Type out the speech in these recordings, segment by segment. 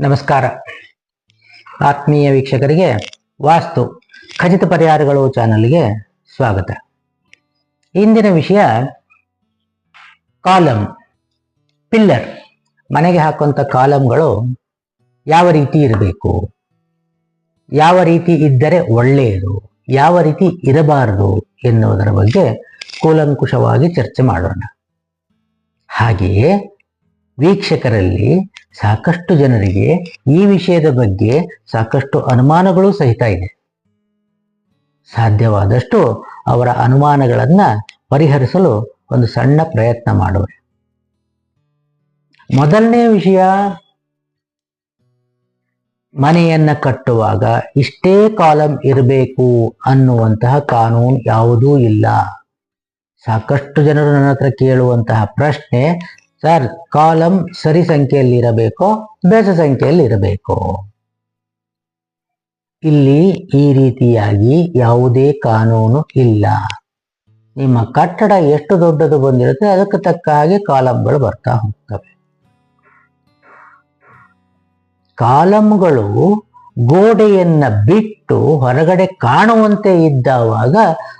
ನಮಸ್ಕಾರ. ಆತ್ಮೀಯ ವೀಕ್ಷಕರಿಗೆ ವಾಸ್ತು ಖಚಿತ ಪರಿಹಾರಗಳು ಚಾನಲ್ಗೆ ಸ್ವಾಗತ. ಇಂದಿನ ವಿಷಯ ಕಾಲಮ್ ಪಿಲ್ಲರ್. ಮನೆಗೆ ಹಾಕುವಂಥ ಕಾಲಮ್ಗಳು ಯಾವ ರೀತಿ ಇರಬೇಕು? ಯಾವ ರೀತಿ ಇದ್ದರೆ ಒಳ್ಳೆಯದು? ಯಾವ ರೀತಿ ಇರಬಾರದು ಎನ್ನುವುದರ ಬಗ್ಗೆ ಕೂಲಂಕುಷವಾಗಿ ಚರ್ಚೆ ಮಾಡೋಣ. ಹಾಗೆಯೇ ವೀಕ್ಷಕರಲ್ಲಿ ಸಾಕಷ್ಟು ಜನರಿಗೆ ಈ ವಿಷಯದ ಬಗ್ಗೆ ಸಾಕಷ್ಟು ಅನುಮಾನಗಳು ಸಹಿತ ಇದೆ. ಸಾಧ್ಯವಾದಷ್ಟು ಅವರ ಅನುಮಾನಗಳನ್ನ ಪರಿಹರಿಸಲು ಒಂದು ಸಣ್ಣ ಪ್ರಯತ್ನ ಮಾಡುವ. ಮೊದಲನೇ ವಿಷಯ, ಮನೆಯನ್ನ ಕಟ್ಟುವಾಗ ಇಷ್ಟೇ ಕಾಲಂ ಇರಬೇಕು ಅನ್ನುವಂತಹ ಕಾನೂನು ಯಾವುದೂ ಇಲ್ಲ. ಸಾಕಷ್ಟು ಜನರು ನನ್ನ ಹತ್ರ ಕೇಳುವಂತಹ ಪ್ರಶ್ನೆ ಸರ್, ಕಾಲಂ ಸರಿ ಸಂಖ್ಯೆಯಲ್ಲಿ ಇರಬೇಕು ಬೇಸ ಸಂಖ್ಯೆಯಲ್ಲಿ ಇರಬೇಕು ಇಲ್ಲಿ ಈ ರೀತಿಯಾಗಿ ಯಾವುದೇ ಕಾನೂನು ಇಲ್ಲ. ನಿಮ್ಮ ಕಟ್ಟಡ ಎಷ್ಟು ದೊಡ್ಡದು ಬಂದಿರುತ್ತೆ, ಅದಕ್ಕೆ ತಕ್ಕ ಹಾಗೆ ಕಾಲಮ್ಗಳು ಬರ್ತಾ ಹೋಗ್ತವೆ. ಕಾಲಮ್ಗಳು ಗೋಡೆಯನ್ನ ಬಿಟ್ಟು ಹೊರಗಡೆ ಕಾಣುವಂತೆ ಇದ್ದಾವಾಗ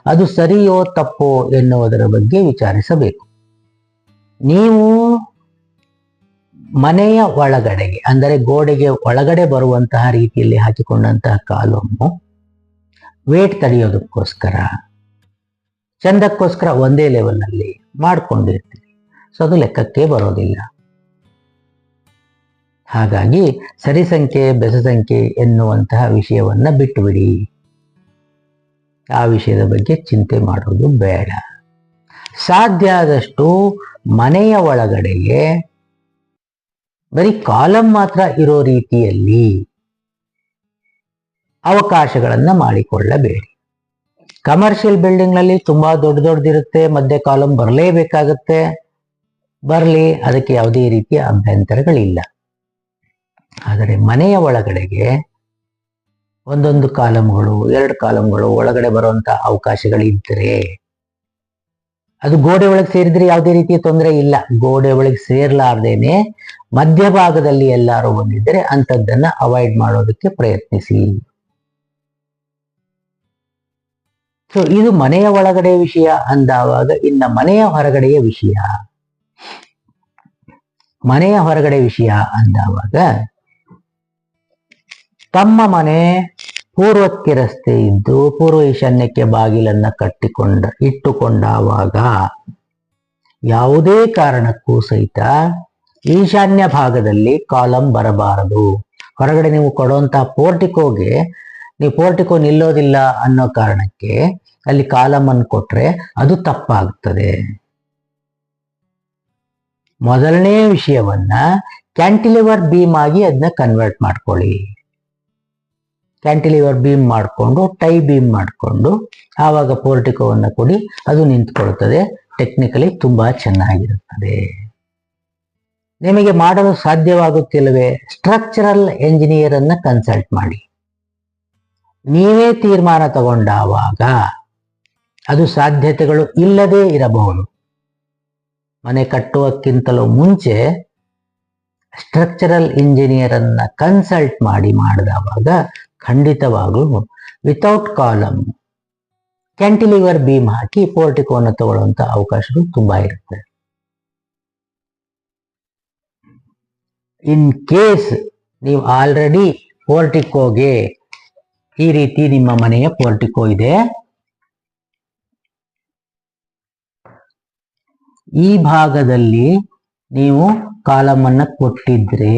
ಅದು ಸರಿಯೋ ತಪ್ಪೋ ಎನ್ನುವುದರ ಬಗ್ಗೆ ವಿಚಾರಿಸಬೇಕು. ನೀವು ಮನೆಯ ಒಳಗಡೆಗೆ, ಅಂದರೆ ಗೋಡೆಗೆ ಒಳಗಡೆ ಬರುವಂತಹ ರೀತಿಯಲ್ಲಿ ಹಾಕಿಕೊಂಡಂತಹ ಕಾಲೊಮ್ಮು ವೇಟ್ ತಡೆಯೋದಕ್ಕೋಸ್ಕರ, ಚಂದಕ್ಕೋಸ್ಕರ ಒಂದೇ ಲೆವೆಲ್ನಲ್ಲಿ ಮಾಡ್ಕೊಂಡಿರ್ತೀವಿ ಸೊ ಅದು ಲೆಕ್ಕಕ್ಕೆ ಬರೋದಿಲ್ಲ. ಹಾಗಾಗಿ ಸರಿ ಸಂಖ್ಯೆ, ಬೆಸ ಸಂಖ್ಯೆ ಎನ್ನುವಂತಹ ವಿಷಯವನ್ನ ಬಿಟ್ಟುಬಿಡಿ ಆ ವಿಷಯದ ಬಗ್ಗೆ ಚಿಂತೆ ಮಾಡೋದು ಬೇಡ. ಸಾಧ್ಯ ಆದಷ್ಟು ಮನೆಯ ಒಳಗಡೆಗೆ ಬರೀ ಕಾಲಂ ಮಾತ್ರ ಇರೋ ರೀತಿಯಲ್ಲಿ ಅವಕಾಶಗಳನ್ನ ಮಾಡಿಕೊಳ್ಳಬೇಡಿ. ಕಮರ್ಷಿಯಲ್ ಬಿಲ್ಡಿಂಗ್ನಲ್ಲಿ ತುಂಬಾ ದೊಡ್ಡ ದೊಡ್ಡದಿರುತ್ತೆ, ಮಧ್ಯೆ ಕಾಲಂ ಬರಲೇಬೇಕಾಗತ್ತೆ. ಬರಲಿ, ಅದಕ್ಕೆ ಯಾವುದೇ ರೀತಿಯ ಅಭ್ಯಂತರಗಳಿಲ್ಲ. ಆದರೆ ಮನೆಯ ಒಳಗಡೆಗೆ ಒಂದೊಂದು ಕಾಲಂಗಳು, ಎರಡು ಕಾಲಂಗಳು ಒಳಗಡೆ ಬರುವಂತ ಅವಕಾಶಗಳಿದ್ದರೆ ಅದು ಗೋಡೆ ಒಳಗೆ ಸೇರಿದ್ರೆ ಯಾವುದೇ ರೀತಿಯ ತೊಂದರೆ ಇಲ್ಲ. ಗೋಡೆ ಒಳಗೆ ಸೇರ್ಲಾರ್ದೇನೆ ಮಧ್ಯಭಾಗದಲ್ಲಿ ಎಲ್ಲಾರು ಬಂದಿದ್ದರೆ ಅಂಥದ್ದನ್ನ ಅವಾಯ್ಡ್ ಮಾಡೋದಕ್ಕೆ ಪ್ರಯತ್ನಿಸಿ. ಸೊ ಇದು ಮನೆಯ ಒಳಗಡೆ ವಿಷಯ ಅಂದಾವಾಗ ಇನ್ನ ಮನೆಯ ಹೊರಗಡೆಯ ವಿಷಯ. ಮನೆಯ ಹೊರಗಡೆ ವಿಷಯ ಅಂದಾವಾಗ ತಮ್ಮ ಮನೆ ಪೂರ್ವಕ್ಕೆ ರಸ್ತೆ ಇದ್ದು ಪೂರ್ವ ಈಶಾನ್ಯಕ್ಕೆ ಬಾಗಿಲನ್ನ ಕಟ್ಟಿಕೊಂಡ, ಇಟ್ಟುಕೊಂಡಾವಾಗ ಯಾವುದೇ ಕಾರಣಕ್ಕೂ ಸಹಿತ ಈಶಾನ್ಯ ಭಾಗದಲ್ಲಿ ಕಾಲಂ ಬರಬಾರದು. ಹೊರಗಡೆ ನೀವು ಕೊಡುವಂತಹ ಪೋರ್ಟಿಕೋಗೆ, ನೀವು ಪೋರ್ಟಿಕೋ ನಿಲ್ಲೋದಿಲ್ಲ ಅನ್ನೋ ಕಾರಣಕ್ಕೆ ಅಲ್ಲಿ ಕಾಲಂ ಅನ್ನು ಕೊಟ್ರೆ ಅದು ತಪ್ಪಾಗ್ತದೆ. ಮೊದಲನೇ ವಿಷಯವನ್ನ ಕ್ಯಾಂಟಿಲಿವರ್ ಬೀಮ್ ಆಗಿ ಅದನ್ನ ಕನ್ವರ್ಟ್ ಮಾಡ್ಕೊಳ್ಳಿ. ಕ್ಯಾಂಟಿಲಿವರ್ ಬೀಮ್ ಮಾಡಿಕೊಂಡು ಟೈ ಬೀಮ್ ಮಾಡಿಕೊಂಡು, ಆವಾಗ ಪೋರ್ಟಿಕೋವನ್ನು ಕೊಡಿ, ಅದು ನಿಂತ್ಕೊಳ್ಳುತ್ತದೆ ಟೆಕ್ನಿಕಲಿ ತುಂಬಾ ಚೆನ್ನಾಗಿರುತ್ತದೆ. ನಿಮಗೆ ಮಾಡಲು ಸಾಧ್ಯವಾಗುತ್ತಿಲ್ಲವೇ? ಸ್ಟ್ರಕ್ಚರಲ್ ಎಂಜಿನಿಯರ್ ಅನ್ನ ಕನ್ಸಲ್ಟ್ ಮಾಡಿ. ನೀವೇ ತೀರ್ಮಾನ ತಗೊಂಡಾವಾಗ ಅದು ಸಾಧ್ಯತೆಗಳು ಇಲ್ಲದೇ ಇರಬಹುದು. ಮನೆ ಕಟ್ಟುವಕ್ಕಿಂತಲೂ ಮುಂಚೆ ಸ್ಟ್ರಕ್ಚರಲ್ ಇಂಜಿನಿಯರ್ ಅನ್ನ ಕನ್ಸಲ್ಟ್ ಮಾಡಿ ಮಾಡಿದವಾಗ ಖಂಡಿತವಾಗ್ಲೂ ವಿತೌಟ್ ಕಾಲಮ್ ಕ್ಯಾಂಟಿಲಿವರ್ ಬೀಮ್ ಹಾಕಿ ಪೋರ್ಟಿಕೋನ ತಗೊಳ್ಳುವಂತ ಅವಕಾಶಗಳು ತುಂಬಾ ಇರುತ್ತೆ. ಇನ್ ಕೇಸ್ ನೀವು ಆಲ್ರೆಡಿ ಪೋರ್ಟಿಕೋಗೆ ಈ ರೀತಿ ನಿಮ್ಮ ಮನೆಯ ಪೋರ್ಟಿಕೋ ಇದೆ, ಈ ಭಾಗದಲ್ಲಿ ನೀವು ಕಾಲಮನ್ನು ಕೊಟ್ಟಿದ್ರೆ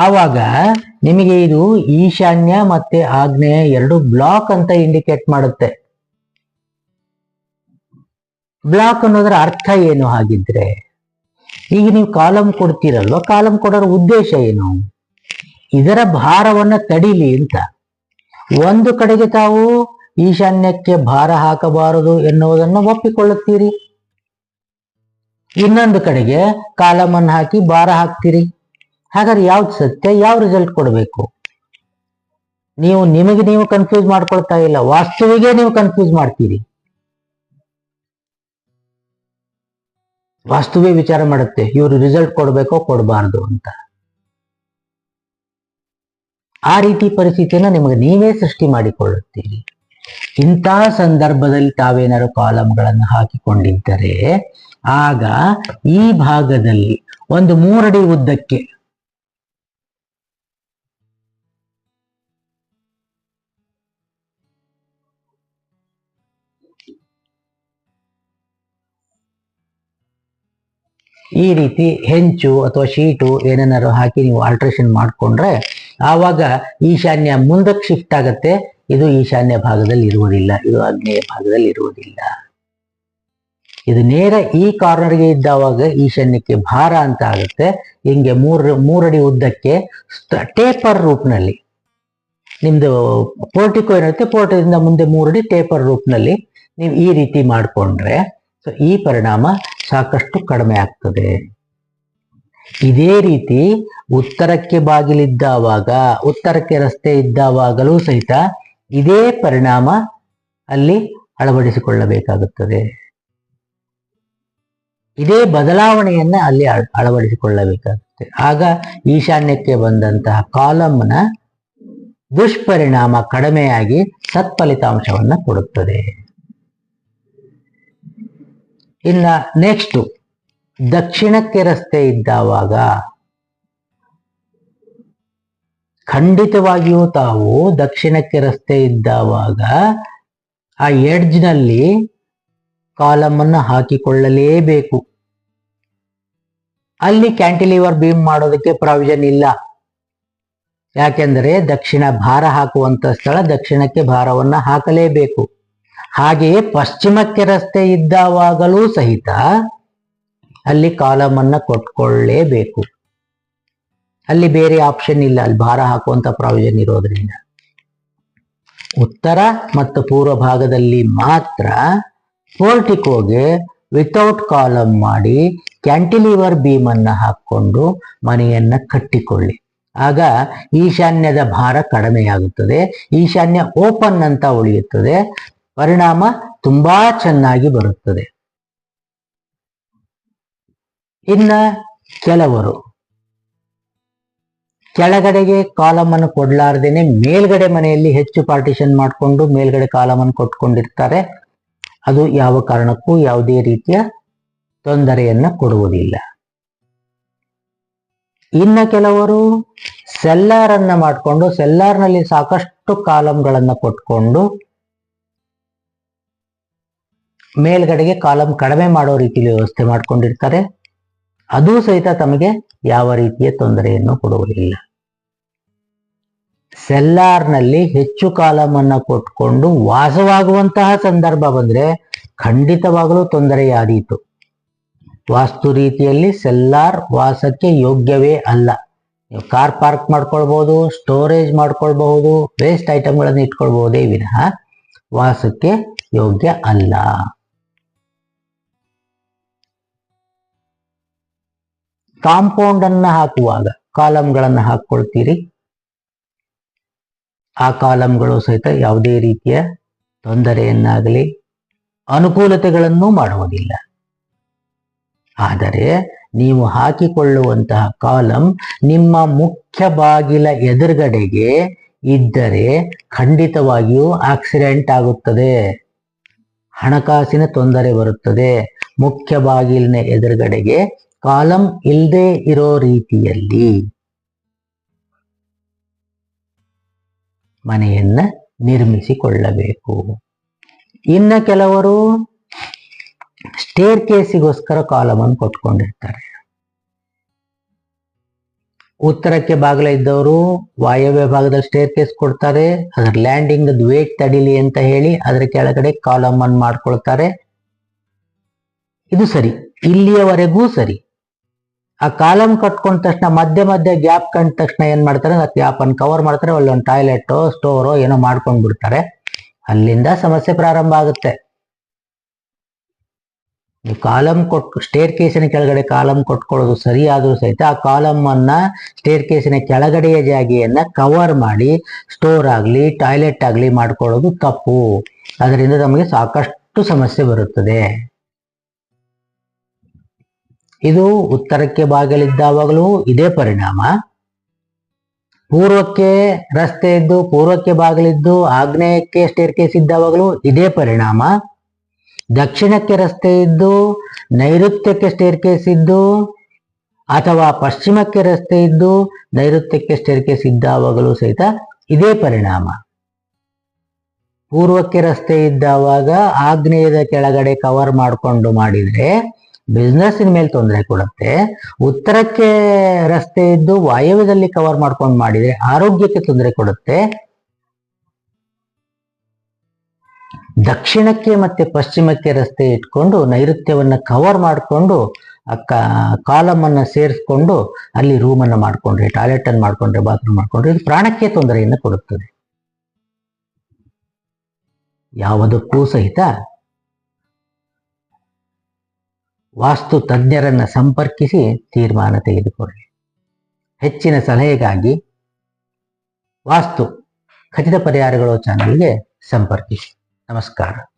ಆವಾಗ ನಿಮಗೆ ಇದು ಈಶಾನ್ಯ ಮತ್ತೆ ಆಗ್ನೇಯ ಎರಡು ಬ್ಲಾಕ್ ಅಂತ ಇಂಡಿಕೇಟ್ ಮಾಡುತ್ತೆ. ಬ್ಲಾಕ್ ಅನ್ನೋದರ ಅರ್ಥ ಏನು ಹಾಗಿದ್ರೆ, ಈಗ ನೀವು ಕಾಲಂ ಕೊಡ್ತೀರಲ್ವ ಕಾಲಂ ಕೊಡೋರ ಉದ್ದೇಶ ಏನು? ಇದರ ಭಾರವನ್ನ ತಡಿಲಿ ಅಂತ. ಒಂದು ಕಡೆಗೆ ತಾವು ಈಶಾನ್ಯಕ್ಕೆ ಭಾರ ಹಾಕಬಾರದು ಎನ್ನುವುದನ್ನು ಒಪ್ಪಿಕೊಳ್ಳುತ್ತೀರಿ. ಇನ್ನೊಂದು ಕಡೆಗೆ ಕಾಲಮನ್ನು ಹಾಕಿ ಭಾರ ಹಾಕ್ತೀರಿ. ಹಾಗಾದ್ರೆ ಯಾವ್ದು ಸತ್ಯ, ಯಾವ ರಿಸಲ್ಟ್ ಕೊಡಬೇಕು? ನೀವು ನಿಮಗೆ ನೀವು ಕನ್ಫ್ಯೂಸ್ ಮಾಡ್ಕೊಳ್ತಾ ಇಲ್ಲ, ವಾಸ್ತುವಿಗೆ ನೀವು ಕನ್ಫ್ಯೂಸ್ ಮಾಡ್ತೀರಿ. ವಾಸ್ತುವೇ ವಿಚಾರ ಮಾಡುತ್ತೆ, ಇವರು ರಿಸಲ್ಟ್ ಕೊಡಬೇಕೋ ಕೊಡಬಾರ್ದು ಅಂತ. ಆ ರೀತಿ ಪರಿಸ್ಥಿತಿಯನ್ನ ನಿಮಗೆ ನೀವೇ ಸೃಷ್ಟಿ ಮಾಡಿಕೊಳ್ಳುತ್ತೀರಿ. ಇಂತಹ ಸಂದರ್ಭದಲ್ಲಿ ತಾವೇನಾದ್ರು ಕಾಲಮ್ಗಳನ್ನು ಹಾಕಿಕೊಂಡಿದ್ದರೆ, ಆಗ ಈ ಭಾಗದಲ್ಲಿ ಒಂದು ಮೂರಡಿ ಉದ್ದಕ್ಕೆ ಈ ರೀತಿ ಹೆಂಚು ಅಥವಾ ಶೀಟು ಏನೇನಾದ್ರು ಹಾಕಿ ನೀವು ಆಲ್ಟ್ರೇಷನ್ ಮಾಡಿಕೊಂಡ್ರೆ ಆವಾಗ ಈಶಾನ್ಯ ಮುಂದಕ್ಕೆ ಶಿಫ್ಟ್ ಆಗತ್ತೆ. ಇದು ಈಶಾನ್ಯ ಭಾಗದಲ್ಲಿ ಇರುವುದಿಲ್ಲ. ಇದು ಆಗ್ನೇಯ ಭಾಗದಲ್ಲಿ ಇರುವುದಿಲ್ಲ. ಇದು ನೇರ ಈ ಕಾರ್ನರ್ಗೆ ಇದ್ದಾವಾಗ ಈಶಾನ್ಯಕ್ಕೆ ಭಾರ ಅಂತ ಆಗುತ್ತೆ. ಹಿಂಗೆ ಮೂರು, ಮೂರಡಿ ಉದ್ದಕ್ಕೆ ಟೇಪರ್ ರೂಪ್ನಲ್ಲಿ. ನಿಮ್ದು ಪೋರ್ಟಿಕೋ ಏನಿರುತ್ತೆ? ಪೋರ್ಟದಿಂದ ಮುಂದೆ ಮೂರಡಿ ಟೇಪರ್ ರೂಪ್ನಲ್ಲಿ ನೀವು ಈ ರೀತಿ ಮಾಡಿಕೊಂಡ್ರೆ ಸೊ ಈ ಪರಿಣಾಮ ಸಾಕಷ್ಟು ಕಡಿಮೆ ಆಗ್ತದೆ. ಇದೇ ರೀತಿ ಉತ್ತರಕ್ಕೆ ಬಾಗಿಲಿದ್ದಾವಾಗ, ಉತ್ತರಕ್ಕೆ ರಸ್ತೆ ಇದ್ದಾವಾಗಲೂ ಸಹಿತ ಇದೇ ಪರಿಣಾಮ ಅಲ್ಲಿ ಅಳವಡಿಸಿಕೊಳ್ಳಬೇಕಾಗುತ್ತದೆ. ಇದೇ ಬದಲಾವಣೆಯನ್ನ ಅಲ್ಲಿ ಅಳ- ಅಳವಡಿಸಿಕೊಳ್ಳಬೇಕಾಗುತ್ತೆ. ಆಗ ಈಶಾನ್ಯಕ್ಕೆ ಬಂದಂತಹ ಕಾಲಂನ ದುಷ್ಪರಿಣಾಮ ಕಡಿಮೆಯಾಗಿ ಸತ್ಫಲಿತಾಂಶವನ್ನು ಕೊಡುತ್ತದೆ. ಇನ್ನ ನೆಕ್ಸ್ಟ್ ದಕ್ಷಿಣಕ್ಕೆ ರಸ್ತೆ ಇದ್ದಾವಾಗ ಖಂಡಿತವಾಗಿಯೂ ತಾವು ದಕ್ಷಿಣಕ್ಕೆ ರಸ್ತೆ ಇದ್ದಾವಾಗ ಆ ಎಡ್ಜ್ನಲ್ಲಿ ಕಾಲಮನ್ನು ಹಾಕಿಕೊಳ್ಳಲೇಬೇಕು. ಅಲ್ಲಿ ಕ್ಯಾಂಟಿಲಿವರ್ ಬೀಮ್ ಮಾಡೋದಕ್ಕೆ ಪ್ರಾವಿಷನ್ ಇಲ್ಲ. ಯಾಕೆಂದರೆ ದಕ್ಷಿಣ ಭಾರ ಹಾಕುವಂತ ಸ್ಥಳ ದಕ್ಷಿಣಕ್ಕೆ ಭಾರವನ್ನ ಹಾಕಲೇಬೇಕು. ಹಾಗೆಯೇ ಪಶ್ಚಿಮಕ್ಕೆ ರಸ್ತೆ ಇದ್ದಾವಾಗಲೂ ಸಹಿತ ಅಲ್ಲಿ ಕಾಲಮನ್ನ ಕೊಟ್ಕೊಳ್ಳೇಬೇಕು. ಅಲ್ಲಿ ಬೇರೆ ಆಪ್ಷನ್ ಇಲ್ಲ, ಅಲ್ಲಿ ಭಾರ ಹಾಕುವಂತ ಪ್ರಾವಿಷನ್ ಇರೋದ್ರಿಂದ. ಉತ್ತರ ಮತ್ತು ಪೂರ್ವ ಭಾಗದಲ್ಲಿ ಮಾತ್ರ ಪೋರ್ಟಿಕೋಗೆ ವಿತೌಟ್ ಕಾಲಮ್ ಮಾಡಿ ಕ್ಯಾಂಟಿಲಿವರ್ ಬೀಮ್ ಅನ್ನ ಹಾಕೊಂಡು ಮನೆಯನ್ನ ಕಟ್ಟಿಕೊಳ್ಳಿ. ಆಗ ಈಶಾನ್ಯದ ಭಾರ ಕಡಿಮೆಯಾಗುತ್ತದೆ, ಈಶಾನ್ಯ ಓಪನ್ ಅಂತ ಉಳಿಯುತ್ತದೆ ಪರಿಣಾಮ ತುಂಬಾ ಚೆನ್ನಾಗಿ ಬರುತ್ತದೆ. ಇನ್ನ ಕೆಲವರು. ಕೆಳಗಡೆಗೆ ಕಾಲಮ್ ಅನ್ನು ಕೊಡ್ಲಾರ್ದೇನೆ ಮೇಲ್ಗಡೆ ಮನೆಯಲ್ಲಿ ಹೆಚ್ಚು ಪಾರ್ಟಿಷನ್ ಮಾಡಿಕೊಂಡು ಮೇಲ್ಗಡೆ ಕಾಲಮ್ ಅನ್ನು ಕೊಟ್ಕೊಂಡಿರ್ತಾರೆ. ಅದು ಯಾವ ಕಾರಣಕ್ಕೂ ಯಾವುದೇ ರೀತಿಯ ತೊಂದರೆಯನ್ನ ಕೊಡುವುದಿಲ್ಲ. ಇನ್ನ ಕೆಲವರು ಸೆಲ್ಲಾರ್ ಅನ್ನ ಮಾಡಿಕೊಂಡು, ಸೆಲ್ಲಾರ್ನಲ್ಲಿ ಸಾಕಷ್ಟು ಕಾಲಮ್ಗಳನ್ನ ಕೊಟ್ಕೊಂಡು ಮೇಲ್ಗಡೆಗೆ ಕಾಲಂ ಕಡಿಮೆ ಮಾಡೋ ರೀತಿಯಲ್ಲಿ ವ್ಯವಸ್ಥೆ ಮಾಡ್ಕೊಂಡಿರ್ತಾರೆ. ಅದು ಸಹಿತ ತಮಗೆ ಯಾವ ರೀತಿಯ ತೊಂದರೆಯನ್ನು ಕೊಡುವುದಿಲ್ಲ. ಸೆಲ್ಲಾರ್ನಲ್ಲಿ ಹೆಚ್ಚು ಕಾಲಮನ್ನ ಕೊಟ್ಕೊಂಡು ವಾಸವಾಗುವಂತಹ ಸಂದರ್ಭ ಬಂದ್ರೆ ಖಂಡಿತವಾಗಲೂ ತೊಂದರೆಯಾದೀತು. ವಾಸ್ತು ರೀತಿಯಲ್ಲಿ ಸೆಲ್ಲಾರ್ ವಾಸಕ್ಕೆ ಯೋಗ್ಯವೇ ಅಲ್ಲ. ನೀವು ಕಾರ್ ಪಾರ್ಕ್ ಮಾಡ್ಕೊಳ್ಬಹುದು ಸ್ಟೋರೇಜ್ ಮಾಡ್ಕೊಳ್ಬಹುದು, ವೇಸ್ಟ್ ಐಟಮ್ಗಳನ್ನು ಇಟ್ಕೊಳ್ಬಹುದೇ ವಿನಃ ವಾಸಕ್ಕೆ ಯೋಗ್ಯ ಅಲ್ಲ. ಕಾಂಪೌಂಡ್ ಅನ್ನ ಹಾಕುವಾಗ ಕಾಲಮ್ಗಳನ್ನು ಹಾಕೊಳ್ತೀರಿ. ಆ ಕಾಲಂಗಳು ಸಹಿತ ಯಾವುದೇ ರೀತಿಯ ತೊಂದರೆಯನ್ನಾಗಲಿ ಅನುಕೂಲತೆಗಳನ್ನು ಮಾಡುವುದಿಲ್ಲ. ಆದರೆ ನೀವು ಹಾಕಿಕೊಳ್ಳುವಂತಹ ಕಾಲಂ ನಿಮ್ಮ ಮುಖ್ಯ ಬಾಗಿಲ ಎದುರುಗಡೆಗೆ ಇದ್ದರೆ ಖಂಡಿತವಾಗಿಯೂ ಆಕ್ಸಿಡೆಂಟ್ ಆಗುತ್ತದೆ. ಹಣಕಾಸಿನ ತೊಂದರೆ ಬರುತ್ತದೆ. ಮುಖ್ಯ ಬಾಗಿಲಿನ ಎದುರುಗಡೆಗೆ ಕಾಲಂ ಇಲ್ಲದೆ ಇರೋ ರೀತಿಯಲ್ಲಿ ಮನೆಯನ್ನ ನಿರ್ಮಿಸಿಕೊಳ್ಳಬೇಕು. ಇನ್ನ ಕೆಲವರು ಸ್ಟೇರ್ ಕೇಸಿಗೋಸ್ಕರ ಕಾಲಮನ್ನು ಕೊಟ್ಕೊಂಡಿರ್ತಾರೆ. ಉತ್ತರಕ್ಕೆ ಬಾಗಿಲ ಇದ್ದವರು ವಾಯವ್ಯ ಭಾಗದಲ್ಲಿ ಸ್ಟೇರ್ ಕೇಸ್ ಕೊಡ್ತಾರೆ, ಅದರ ಲ್ಯಾಂಡಿಂಗ್ ವೇಟ್ ತಡಿಲಿ ಅಂತ ಹೇಳಿ ಅದರ ಕೆಳಗಡೆ ಕಾಲಮ್ ಅನ್ನು ಮಾಡ್ಕೊಳ್ತಾರೆ. ಇದು ಸರಿ, ಇಲ್ಲಿಯವರೆಗೂ ಸರಿ. ಆ ಕಾಲಮ್ ಕಟ್ಕೊಂಡ ತಕ್ಷಣ, ಮಧ್ಯ ಮಧ್ಯ ಗ್ಯಾಪ್ ಕಂಡ ತಕ್ಷಣ ಏನ್ ಮಾಡ್ತಾರೆ? ಆ ಗ್ಯಾಪ್ ಅನ್ನು ಕವರ್ ಮಾಡ್ತಾರೆ ಒಂದು ಟಾಯ್ಲೆಟ್ ಸ್ಟೋರೋ ಏನೋ ಮಾಡ್ಕೊಂಡ್ ಬಿಡ್ತಾರೆ. ಅಲ್ಲಿಂದ ಸಮಸ್ಯೆ ಪ್ರಾರಂಭ ಆಗುತ್ತೆ. ಕಾಲಮ್ ಕೊಟ್ ಸ್ಟೇರ್ ಕೇಸಿನ ಕೆಳಗಡೆ ಕಾಲಮ್ ಕೊಟ್ಕೊಳ್ಳೋದು ಸರಿಯಾದರೂ ಸಹಿತ ಆ ಕಾಲಮ್ ಅನ್ನ ಸ್ಟೇರ್ ಕೇಸಿನ ಕೆಳಗಡೆಯ ಜಾಗೆಯನ್ನ ಕವರ್ ಮಾಡಿ ಸ್ಟೋರ್ ಆಗ್ಲಿ ಟಾಯ್ಲೆಟ್ ಆಗ್ಲಿ ಮಾಡ್ಕೊಳ್ಳೋದು ತಪ್ಪು. ಅದರಿಂದ ನಮಗೆ ಸಾಕಷ್ಟು ಸಮಸ್ಯೆ ಬರುತ್ತದೆ. ಇದು ಉತ್ತರಕ್ಕೆ ಬಾಗಿಲಿದ್ದಾವಾಗಲೂ ಇದೇ ಪರಿಣಾಮ. ಪೂರ್ವಕ್ಕೆ ರಸ್ತೆ ಇದ್ದು ಪೂರ್ವಕ್ಕೆ ಬಾಗಿಲಿದ್ದು, ಆಗ್ನೇಯಕ್ಕೆ ಸ್ಟೇರ್ ಕೇಸ್ ಇದ್ದಾವಾಗಲೂ ಇದೇ ಪರಿಣಾಮ. ದಕ್ಷಿಣಕ್ಕೆ ರಸ್ತೆ ಇದ್ದು ನೈಋತ್ಯಕ್ಕೆ ಸ್ಟೇರ್ ಕೇಸ್ ಇದ್ದು, ಅಥವಾ ಪಶ್ಚಿಮಕ್ಕೆ ರಸ್ತೆ ಇದ್ದು ನೈಋತ್ಯಕ್ಕೆ ಸ್ಟೇರ್ ಕೇಸ್ ಇದ್ದಾವಾಗಲೂ ಸಹಿತ ಇದೇ ಪರಿಣಾಮ. ಪೂರ್ವಕ್ಕೆ ರಸ್ತೆ ಇದ್ದಾವಾಗ ಆಗ್ನೇಯದ ಕೆಳಗಡೆ ಕವರ್ ಮಾಡಿಕೊಂಡು ಮಾಡಿದ್ರೆ ಬಿಸ್ನೆಸ್ಸಿನ ಮೇಲೆ ತೊಂದರೆ ಕೊಡುತ್ತೆ. ಉತ್ತರಕ್ಕೆ ರಸ್ತೆ ಇದ್ದು ವಾಯುವ್ಯದಲ್ಲಿ ಕವರ್ ಮಾಡ್ಕೊಂಡು ಮಾಡಿದ್ರೆ ಆರೋಗ್ಯಕ್ಕೆ ತೊಂದರೆ ಕೊಡುತ್ತೆ. ದಕ್ಷಿಣಕ್ಕೆ ಮತ್ತೆ ಪಶ್ಚಿಮಕ್ಕೆ ರಸ್ತೆ ಇಟ್ಕೊಂಡು ನೈಋತ್ಯವನ್ನು ಕವರ್ ಮಾಡಿಕೊಂಡು ಕಾಲಮ್ ಅನ್ನ ಸೇರಿಸ್ಕೊಂಡು ಅಲ್ಲಿ ರೂಮ್ ಅನ್ನ ಮಾಡ್ಕೊಂಡ್ರೆ ಟಾಯ್ಲೆಟ್ ಅನ್ನು ಮಾಡ್ಕೊಂಡ್ರೆ ಬಾತ್ರೂಮ್ ಮಾಡ್ಕೊಂಡ್ರೆ ಇದು ಪ್ರಾಣಕ್ಕೆ ತೊಂದರೆಯನ್ನು ಕೊಡುತ್ತದೆ. ಯಾವುದಕ್ಕೂ ಸಹಿತ ವಾಸ್ತು ತಜ್ಞರನ್ನ ಸಂಪರ್ಕಿಸಿ ತೀರ್ಮಾನ ತೆಗೆದುಕೊಳ್ಳಿ. ಹೆಚ್ಚಿನ ಸಲಹೆಗಾಗಿ ವಾಸ್ತು ಖಚಿತ ಪರಿಹಾರಗಳು ಚಾನಲ್ಗೆ ಸಂಪರ್ಕಿಸಿ. ನಮಸ್ಕಾರ.